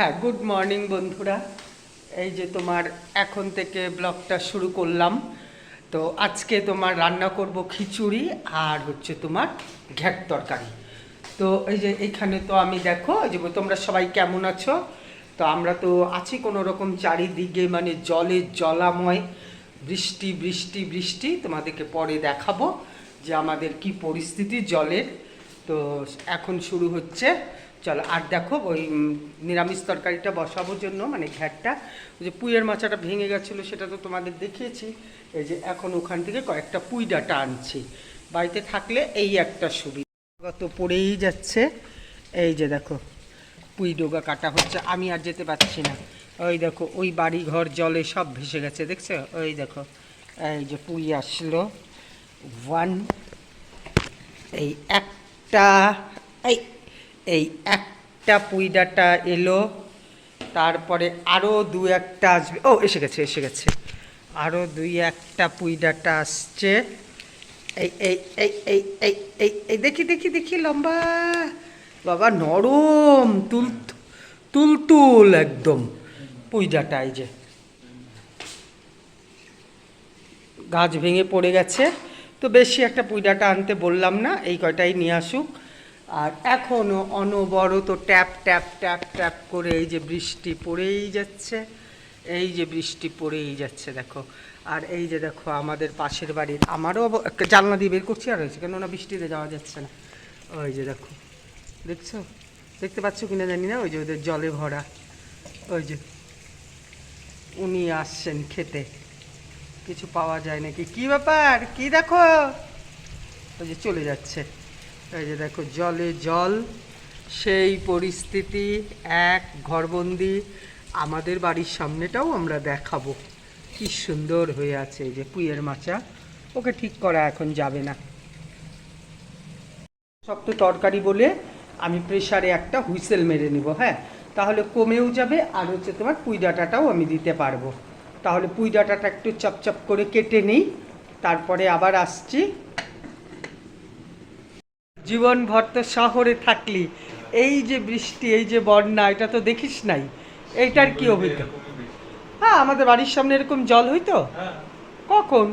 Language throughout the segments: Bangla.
হ্যাঁ গুড মর্নিং বন্ধুরা। এই যে তোমার এখন থেকে ব্লগটা শুরু করলাম। তো আজকে তোমার রান্না করব খিচুড়ি আর হচ্ছে তোমার ঘ্যাট তরকারি। তো এই যে এখানে তো আমি দেখো যে তোমরা সবাই কেমন আছো? তো আমরা তো আছি কোনো রকম চারিদিকে মানে জলে জলাময়, বৃষ্টি বৃষ্টি বৃষ্টি। তোমাদেরকে পরে দেখাবো যে আমাদের কি পরিস্থিতি জলের। তো এখন শুরু হচ্ছে চলো, আর দেখো, ওই নিরামিষ তরকারিটা বসাবোর জন্য মানে ঘ্যাটটা। যে পুইয়ের মাচাটা ভেঙে গেছিল, সেটা তো তোমাদের দেখিয়েছি। এই যে এখন ওখান থেকে কয়েকটা পুই ডাটা আনছি। বাড়িতে থাকলে এই একটা সুবিধা। তো পড়েই যাচ্ছে। এই যে দেখো, পুই ডোগা কাটা হচ্ছে, আমি আর যেতে পারছি না। ওই দেখো, ওই বাড়ি ঘর জলে সব ভেসে গেছে, দেখছ? ওই দেখো, এই যে পুই আসলো। ওয়ান, এই একটা, এই এই একটা পুই ডাটা এলো, তারপরে আরও দু একটা আসবে। ও, এসে গেছে এসে গেছে। আরও দুই একটা পুই ডাটা আসছে। এই এই এই এই এই এই এই, দেখি দেখি দেখি, লম্বা। বাবা, নরম, তুল, তুলতুল একদম। পুই ডাটা এই যে। গাছ ভেঙে পড়ে গেছে। তো বেশি একটা পুইডাটা আনতে বললাম না, এই কয়টাই নিয়ে আসুক। আর এখনও অনবরত ট্যাপ ট্যাপ ট্যাপ ট্যাপ করে এই যে বৃষ্টি পড়েই যাচ্ছে, এই যে বৃষ্টি পড়েই যাচ্ছে, দেখো। আর এই যে দেখো আমাদের পাশের বাড়ির, আমারও জানলা দিয়ে বের করছি আর হয়েছে, কেননা বৃষ্টিতে যাওয়া যাচ্ছে না। ওই যে দেখো, দেখছ? দেখতে পাচ্ছ কিনা জানি না, ওই যে ওদের জলে ভরা, ওই যে উনি আসছেন খেতে। কিছু পাওয়া যায় নাকি? কি ব্যাপার? কি দেখো? ওই যে চলে যাচ্ছে। এই যে দেখো, জলে জল, সেই পরিস্থিতি, এক ঘরবন্দি, আমাদের বাড়ির সামনেটাও আমরা দেখাবো। কি সুন্দর হয়ে আছে এই যে পুইয়ের মাচা। ওকে ঠিক করা এখন যাবে না। সব তো তরকারি বলে আমি প্রেসারে একটা হুইসেল মেরে নিব হ্যাঁ? তাহলে কমেও যাবে, আর হচ্ছে তোমার পুই ডাঁটাটাও আমি দিতে পারব। তাহলে পুই ডাঁটাটা একটু চপচপ করে কেটে নিই, তারপরে আবার আসছি জীবন ভর তো শহরে থাকলি। এই যে বৃষ্টি এই যে বন্যা এটা তো দেখিস নাই। এইটার কি অভিজ্ঞতা? হ্যাঁ আমাদের বাড়ির সামনে এরকম জল হইতো? হ্যাঁ। কখন?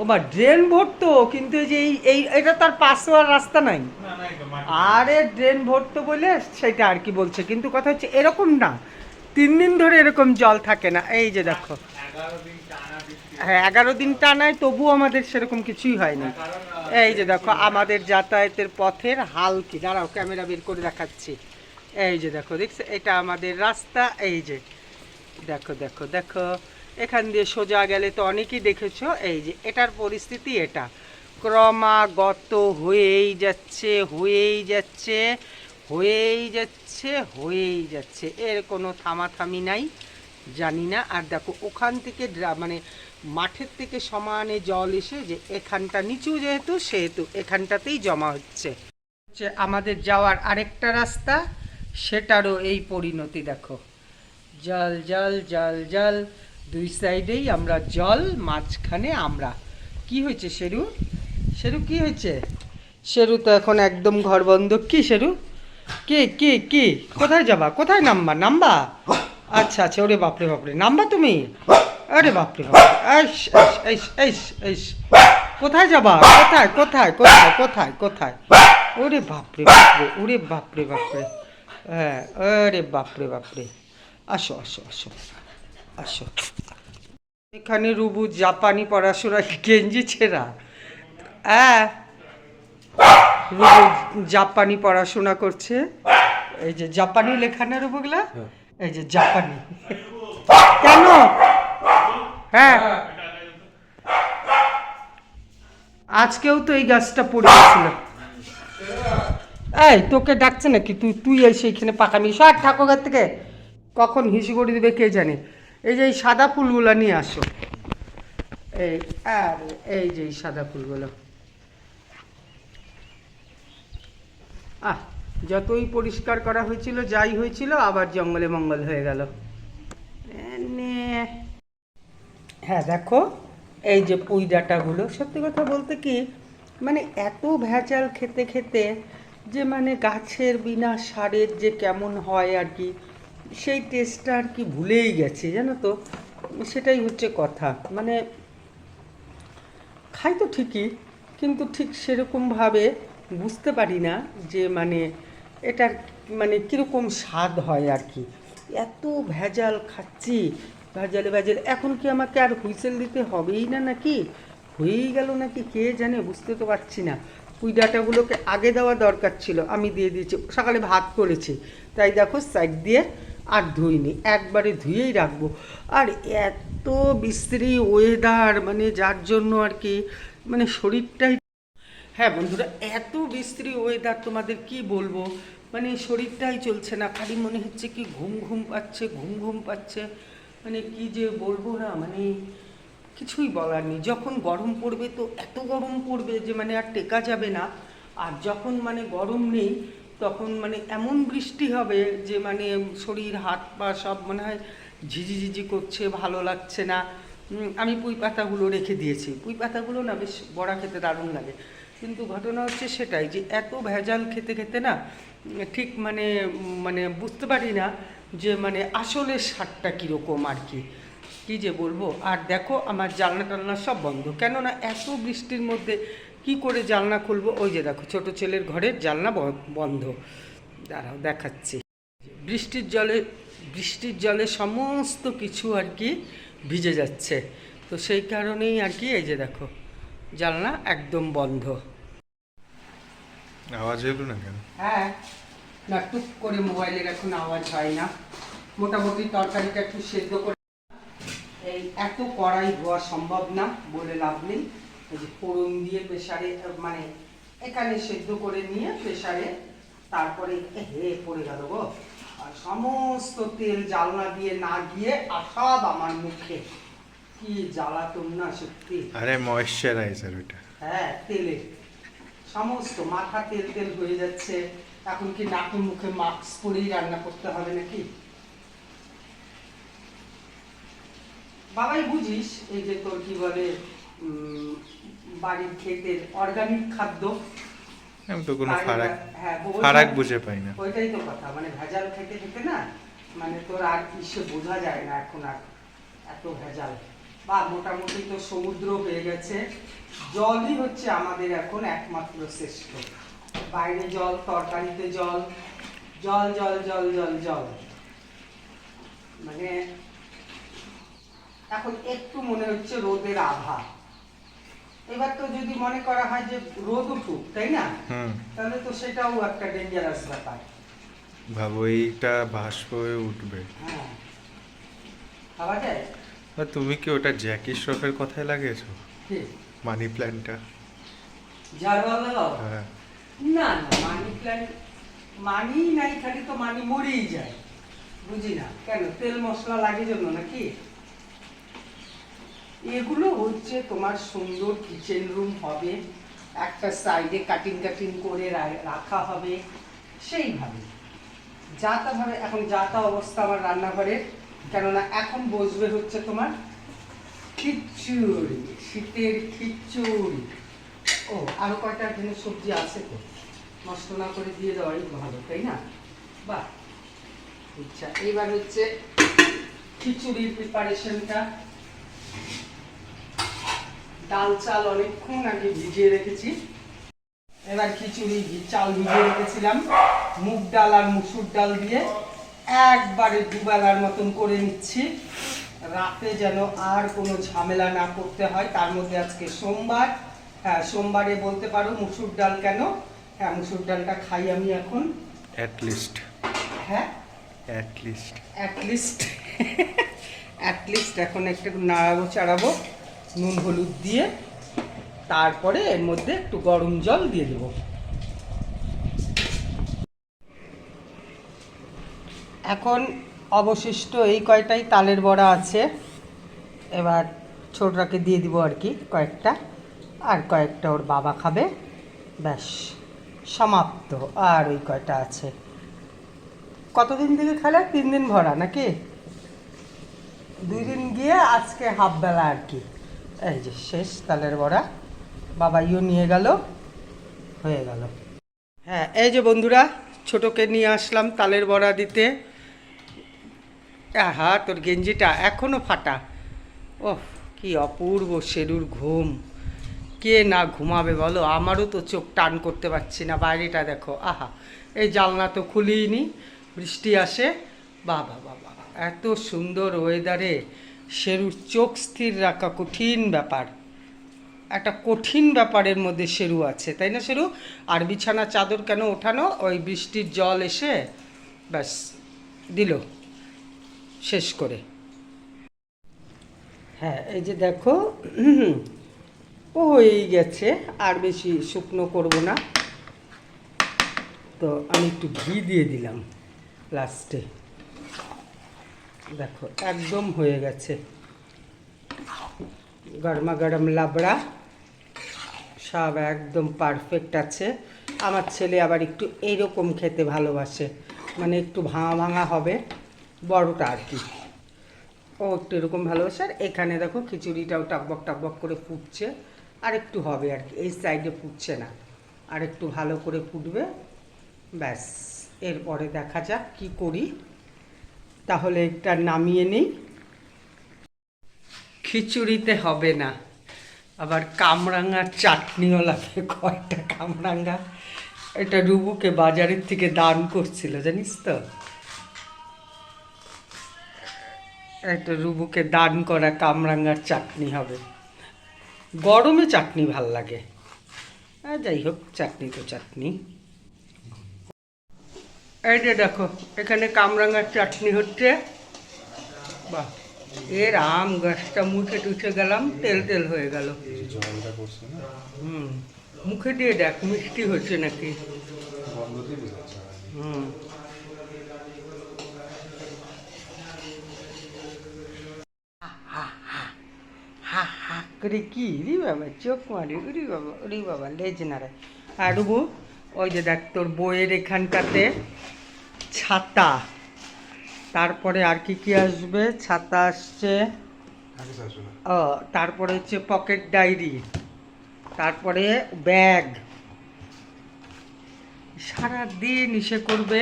ও মা ড্রেন ভরতো কিন্তু এই যে এই এটা তার পাশে আর রাস্তা নাই। আরে ড্রেন ভরতো বলে সেটা আর কি বলছে কিন্তু কথা হচ্ছে এরকম না। তিন দিন ধরে এরকম জল থাকে না। এই যে দেখো। হ্যাঁ এগারো দিন টানায় তবুও আমাদের সেরকম কিছুই হয়নি এই যে দেখো, আমাদের যাতায়াতের পথের হাল কি? দাঁড়াও, ক্যামেরা বের করে দেখাচ্ছি। এই যে দেখো, দেখছ? এটা আমাদের রাস্তা, এই যে। দেখো দেখো দেখো। এখান দিয়ে সোজা গেলে তো অনেকেই দেখেছ, এই যে, এটার পরিস্থিতি এটা। ক্রমাগত হয়েই যাচ্ছে হয়েই যাচ্ছে হয়েই যাচ্ছে হয়েই যাচ্ছে। এর কোনো থামাথামি নাই, জানি না। আর দেখো, ওখান থেকে মানে মাঠের থেকে সমানে জল এসে যে এখানটা নিচু যেহেতু, সেহেতু এখানটাতেই জমা হচ্ছে। হচ্ছে আমাদের যাওয়ার আরেকটা রাস্তা, সেটারও এই পরিণতি দেখো। জল জল জল জল, দুই সাইডেই আমরা জল, মাঝখানে আমরা। কি হয়েছে শেরু? শেরু, কি হয়েছে? শেরু তো এখন একদম ঘর বন্ধ কি শেরু? কে কে কে? কোথায় যাবা? কোথায় নামবা? নামবা? আচ্ছা আচ্ছা ওরে বাপরে বাপরে। নামবা তুমি? আরে বাপরে কোথায় যাবা? কোথায় কোথায় কোথায় কোথায় কোথায়? ওরে বাপরে বাপরে ওরে বাপরে বাপরে। হ্যাঁ আরে বাপরে বাপরে। আসো আসো আসো আসো। এখানে রুবু জাপানি পড়াশোনা গেঞ্জি ছেঁড়া। হ্যাঁ। রুবু জাপানি পড়াশোনা করছে। এই যে জাপানি লেখা না রুবুগুলা? এই যে জাপানি। কেন? হ্যাঁ। আজকেও তো এই গাছটা পড়ে গেছিল এই, তোকে ডাকছে নাকি? তুই তুই এসে এখানে পাকামি সর ঠাকুরের থেকে কখন হিসু করে দিবে কে জানে? এই যে এই সাদা ফুলগুলো নিয়ে আসো। এই, আর, এই যে এই সাদা ফুলগুলো। আহ, যতই পরিষ্কার করা হয়েছিল, যাই হয়েছিল, আবার জঙ্গলে মঙ্গল হয়ে গেল। হ্যাঁ দেখো, এই যে পুই ডাঁটাগুলো সত্যি কথা বলতে কি মানে এত ভেজাল খেতে খেতে যে মানে গাছের বিনা সারের যে কেমন হয় আর কি, সেই টেস্টটা আর কি ভুলেই গেছে, জানো তো? সেটাই হচ্ছে কথা। মানে খাই তো ঠিকই, কিন্তু ঠিক সেরকমভাবে বুঝতে পারি না যে মানে এটার মানে কীরকম স্বাদ হয় আর কি। এত ভেজাল খাচ্ছি ভেজালে ভেজাল। এখন কি আমাকে আর হুইসেল দিতে হবেই না নাকি? হয়েই গেল নাকি? কে জানে? বুঝতে তো পারছি না। পুঁই ডাঁটাগুলোকে আগে দেওয়া দরকার ছিল। আমি দিয়ে দিয়েছি। সকালে ভাত করেছি। তাই দেখো, সাইড দিয়ে আর ধুইনি। একবারে ধুয়েই রাখব। আর এত বিশ্রী ওয়েদার মানে যার জন্য আর কি মানে শরীরটাই হ্যাঁ বন্ধুরা, এত বিশ্রী ওয়েদার তোমাদের কি বলব? মানে শরীরটাই চলছে না। খালি মনে হচ্ছে কি ঘুম ঘুম পাচ্ছে, ঘুম ঘুম পাচ্ছে। মানে কি যে বলব না মানে কিছুই বলার নেই। যখন গরম পড়বে তো এত গরম পড়বে যে মানে আর টেকা যাবে না। আর যখন মানে গরম নেই, তখন মানে এমন বৃষ্টি হবে যে মানে শরীর, হাত পা সব মনে হয় ঝিঝি ঝিঝি করছে, ভালো লাগছে না। আমি পুঁই পাতাগুলো রেখে দিয়েছি। পুঁই পাতাগুলো না বেশ বড়া খেতে দারুণ লাগে। কিন্তু ঘটনা হচ্ছে সেটাই যে এত ভেজাল খেতে খেতে না, ঠিক মানে মানে বুঝতে পারি না যে মানে আসলে স্বাদটা কীরকম আর কি। কি যে বলব? আর দেখো আমার জানলা টালনা সব বন্ধ। কেননা এত বৃষ্টির মধ্যে কি করে জানলা খুলবো? ওই যে দেখো ছোট ছেলের ঘরের জানলা বন্ধ। দাঁড়াও দেখাচ্ছি। বৃষ্টির জলে বৃষ্টির জলে সমস্ত কিছু আর কি ভিজে যাচ্ছে। তো সেই কারণেই আর কি এই যে দেখো জানলা একদম বন্ধ। আওয়াজ এলো না কেন? হ্যাঁ। না টুক করে মোবাইলের এখন আওয়াজ হয় না। মোটামুটি তরকারিটা একটু সেদ্ধ করে এই এত কড়াই ধোয়া সম্ভব না বলে লাভ নেই। যে ফোড়ন দিয়ে প্রেসারে মানে এখানে সেদ্ধ করে নিয়ে প্রেসারে তারপরে হে পড়ে গেল গো। আর সমস্ত তেল জ্বালনা দিয়ে না গিয়ে আর সব আমার মুখে। কি জ্বালাতন না সত্যি। আরে ময়েশ্চারাইজার ওটা হ্যাঁ তেলে। সমস্ত মাথা তেল তেল হয়ে যাচ্ছে। এখন কি নাকে মুখে মাস্ক পরেই রান্না করতে হবে নাকি? বাবাই বুঝিস এই যে তোর কি বলে বাড়ির ক্ষেতের অর্গানিক খাদ্য। আমি তো কোনো ফারাক হ্যাঁ, ফারাক বুঝে পাই না। ওইটাই তো কথা। মানে ভেজাল খেতে খেতে না মানে তোর আর ইসে বোঝা যায় না এখন আর এত ভেজাল। বা মোটামুটি তো সমুদ্র হয়ে গেছে। জলই হচ্ছে আমাদের এখন একমাত্র শ্রেষ্ঠ। বাইরে জল তরকারিতে জল জল জল জল জল জল। মানে এখন একটু মনে হচ্ছে রোদের আভা। এবার তো যদি মনে করা হয় যে রোদ উঠুক তাই না? তাহলে তো সেটাও একটা ডেঞ্জারাস ব্যাপার। ভাবো এইটা বাষ্প হয়ে উঠবে। হ্যাঁ। ভাবা যায়? তুমি কি ওটা জ্যাকি শ্রফের কথায় লাগিয়েছো? মানি প্ল্যান্টটা। জারওয়াল লাগাও হ্যাঁ। না না, মানি প্ল্যান্ট মানি নাই খালি তো মানি মরেই যায়। বুঝি না? কেন? তেল মশলা লাগে জন্য নাকি? এগুলো হচ্ছে তোমার সুন্দর কিচেন রুম হবে, একটা সাইডে কাটিং কাটিং করে রাখা হবে, সেইভাবে। যা তা ভাবে, এখন যা তা অবস্থা আমার রান্নাঘরের, কেননা এখন বসবে হচ্ছে তোমার খিচুড়ি, শীতের খিচুড়ি। ও, আরও কয়টা জিনিস সবজি আছে তো? নষ্ট না করে দিয়ে দেওয়াই ভালো, তাই না? বাহ আচ্ছা এইবার হচ্ছে খিচুড়ির প্রিপারেশনটা ডাল চাল অনেকক্ষণ আগে ভিজিয়ে রেখেছি। এবার খিচুড়ি, চাল ভিজিয়ে রেখেছিলাম। মুগ ডাল আর মুসুর ডাল দিয়ে একবারে দুবেলার মতন করে নিচ্ছি। রাতে যেন আর কোনো ঝামেলা না করতে হয়, তার মধ্যে আজকে সোমবার। হ্যাঁ সোমবারে বলতে পারো মুসুর ডাল কেন? হ্যাঁ মুসুর ডালটা খাই আমি এখন। অ্যাট লিস্ট হ্যাঁ? At least at least at least এখন একটু নাড়াবো চাড়াবো নুন হলুদ দিয়ে। তারপরে এর মধ্যে একটু গরম জল দিয়ে দেবো। এখন অবশিষ্ট এই কয়টাই তালের বড়া আছে। এবার ছোটরাকে দিয়ে দিব আর কি কয়েকটা। আর কয়েকটা ওর বাবা খাবে। ব্যাস, সমাপ্ত। আর ওই কয়টা আছে? কতদিন থেকে খেলা? তিন দিন ভরা নাকি? দুই দিন গিয়ে আজকে হাফ বেলা আর কি। এই যে শেষ তালের বড়া। বাবা ইও নিয়ে গেল, হয়ে গেল। হ্যাঁ এই যে বন্ধুরা, ছোটকে নিয়ে আসলাম তালের বড়া দিতে। হ্যাঁ তোর গেঞ্জিটা এখনও ফাটা। ওহ কি অপূর্ব শেরুর ঘুম। কে না ঘুমাবে বলো? আমারও তো চোখ টান করতে পারছি না, বাইরেটা দেখো। আহা, এই জানলা তো খুলিনি, বৃষ্টি আসে। বাবা বাবা এত সুন্দর ওয়েদারে শেরুর চোখ স্থির রাখা কঠিন ব্যাপার। একটা কঠিন ব্যাপারের মধ্যে শেরু আছে, তাই না শেরু আর বিছানা চাদর কেন ওঠানো? ওই বৃষ্টির জল এসে ব্যাস, দিল, শেষ করে। হ্যাঁ এই যে দেখো ও হয়েই গেছে, আর বেশি শুকনো করব না। তো আমি একটু ঘি দিয়ে দিলাম লাস্টে দেখো, একদম হয়ে গেছে। গরমা গরম লাবড়া, সব একদম পারফেক্ট আছে। আমার ছেলে আবার একটু এইরকম খেতে ভালোবাসে মানে একটু ভাঙা ভাঙা হবে, বড়টা আর কি। ও একটু এরকম ভালোবাসে, আর এখানে দেখো খিচুড়িটাও টাকবক টাকবক করে ফুটছে। আর একটু হবে আর কি, এই সাইডে ফুটছে না। আর একটু ভালো করে ফুটবে, ব্যাস। এরপরে দেখা যাক কি করি। তাহলে এটা নামিয়ে নিই। খিচুড়িতে হবে না। আবার কামরাঙ্গার চাটনিও লাগে কয়টা কামরাঙ্গা এটা রুবুকে বাজারের থেকে দান করছিল, জানিস তো? এটা রুবুকে দান করা কামরাঙ্গার চাটনি হবে। গরমে চাটনি ভালো লাগে। আর যাই হোক, চাটনি তো চাটনি। এই যে দেখো, এখানে কামরাঙার চাটনি হচ্ছে। বাহ এর আম গাছটা মুখে টুছে গেলাম, তেল তেল হয়ে গেল। হুম, মুখে দিয়ে দেখ, মিষ্টি হচ্ছে নাকি। হুম হা হা করে কি রে বাবা চোখ মারি উরি বাবা উরি বাবা লেজ নাড়ায় আর রুবু ওই যে দেখ তোর বইয়ের এখানটাতে ছাতা তারপরে আর কি কি আসবে ছাতা আসছে ও তারপরে হচ্ছে পকেট ডায়েরি তারপরে ব্যাগ সারা দিন ইসে করবে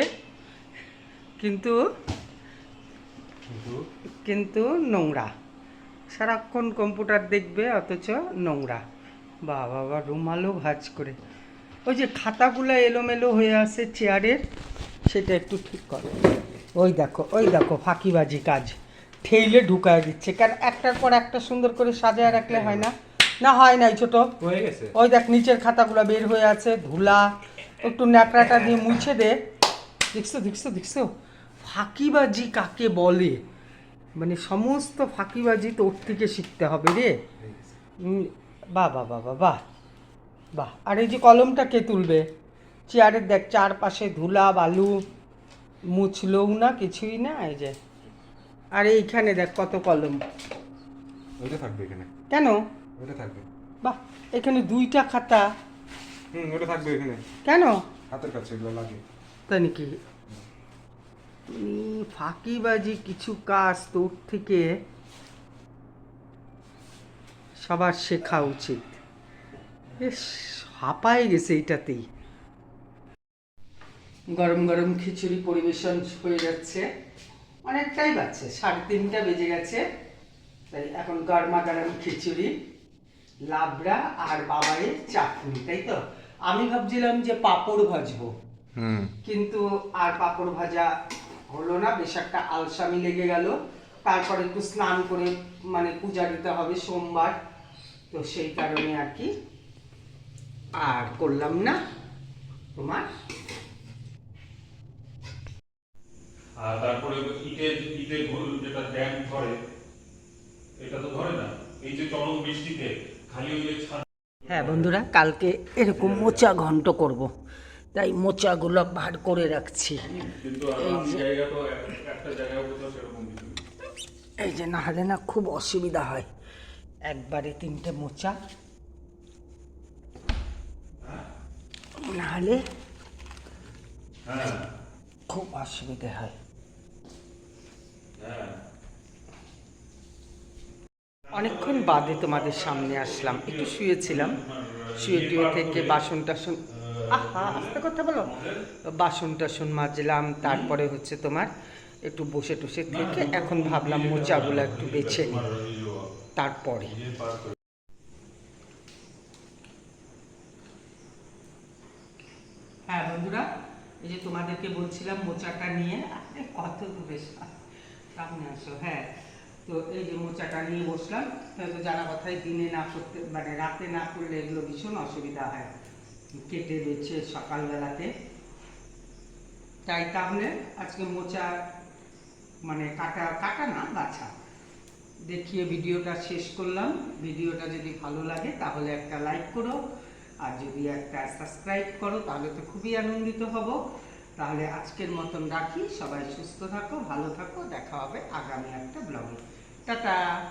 কিন্তু কিন্তু নোংরা সারাক্ষণ কম্পিউটার দেখবে অথচ নোংরা। বা বাবা রুমালও ভাজ করে। ওই যে খাতাগুলো এলোমেলো হয়ে আসে চেয়ারের সেটা একটু ঠিক করো। ওই দেখো ওই দেখো ফাঁকিবাজি কাজ। ঠেইলে ঢুকায় দিচ্ছে। কারণ একটার পর একটা সুন্দর করে সাজায় রাখলে হয় না? না হয় নাই ছোট। হয়ে গেছে। ওই দেখ নিচের খাতাগুলো বের হয়ে আছে ধুলা একটু ন্যাকড়াটা দিয়ে মুছে দে। দেখছ দেখছ দেখছ? ফাঁকিবাজি কাকে বলে? মানে সমস্ত ফাঁকিবাজি তোর থেকে শিখতে হবে রে। বাহ বাহ বাহ বাহ বাহ। বাহ আর এই যে কলমটা কে তুলবে? চেয়ারের দেখ চারপাশে ধুলা বালু মুছলও না কিছুই না এই যে। আর এইখানে দেখ কত কলম। ওইটা থাকবে এখানে। কেন? ওইটা থাকবে। বাহ এখানে দুইটা খাতা। হুম ওটা থাকবে এখানে। কেন? হাতের কাছে এগুলো লাগে। তাই নাকি? উম, ফাঁকিবাজি কিছু কাজ তোর থেকে সবার শেখা উচিত। বেশ হাঁপাই গেছে এইটাতেই গরম গরম খিচুড়ি পরিবেশন হয়ে যাচ্ছে। অনেকটাই বাজছে সাড়ে তিনটা বেজে গেছে। তাই এখন গরমা গরম খিচুড়ি লাবড়া আর বাবাইয়ের চাটনি তাই তো? আমি ভাবছিলাম যে পাঁপড় ভাজবো। হুম। কিন্তু আর পাঁপড় ভাজা হলো না বেশ একটা আলসামি লেগে গেল। তারপরে একটু স্নান করে মানে পূজা দিতে হবে সোমবার। তো সেই কারণে আর কি। আর করলাম না তোমার। আর তারপরে ইটের ইটের ঘোল যেটা ড্যাম ধরে এটা তো ধরে না? এই যে চরম বৃষ্টিতে খালি ওই যে হ্যাঁ বন্ধুরা কালকে এরকম মোচা ঘন্ট করব। তাই মোচাগুলো বার করে রাখছি। এই যে- না হলে না খুব অসুবিধা হয়। একবারে তিনটে মোচা। না হলে হ্যাঁ খুব অসুবিধে হ্যাঁ। অনেকক্ষণ বাদে তোমাদের সামনে আসলাম। একটু শুয়েছিলাম। শুয়ে টুয়ে থেকে বাসন টাসন আস্তে কথা বলো। বাসন টাসন মাজলাম, তারপরে হচ্ছে তোমার একটু বসে টসে থেকে এখন ভাবলাম মোচাগুলো একটু বেছে নিই তারপরে। হ্যাঁ বন্ধুরা, এই যে তোমাদেরকে বলছিলাম মোচাটা নিয়ে কত বেশ। সামনে আসো হ্যাঁ। তো এই যে মোচাটা নিয়ে বসলাম তো জানা কথাই দিনে না করতে মানে রাতে না করলে এগুলো ভীষণ অসুবিধা হয়। কেটে বেছে সকালবেলাতে। তাই তাহলে আজকে মোচা মানে কাটা কাটা না, বাছা। দেখিয়ে ভিডিওটা শেষ করলাম। ভিডিওটা যদি ভালো লাগে তাহলে একটা লাইক করো। আর যদি একটা সাবস্ক্রাইব করো, তাহলে তো খুবই আনন্দিত হব। তাহলে আজকের মতন রাখি। সবাই সুস্থ থাকো, ভালো থাকো। দেখা হবে আগামী একটা ব্লগে। টাটা!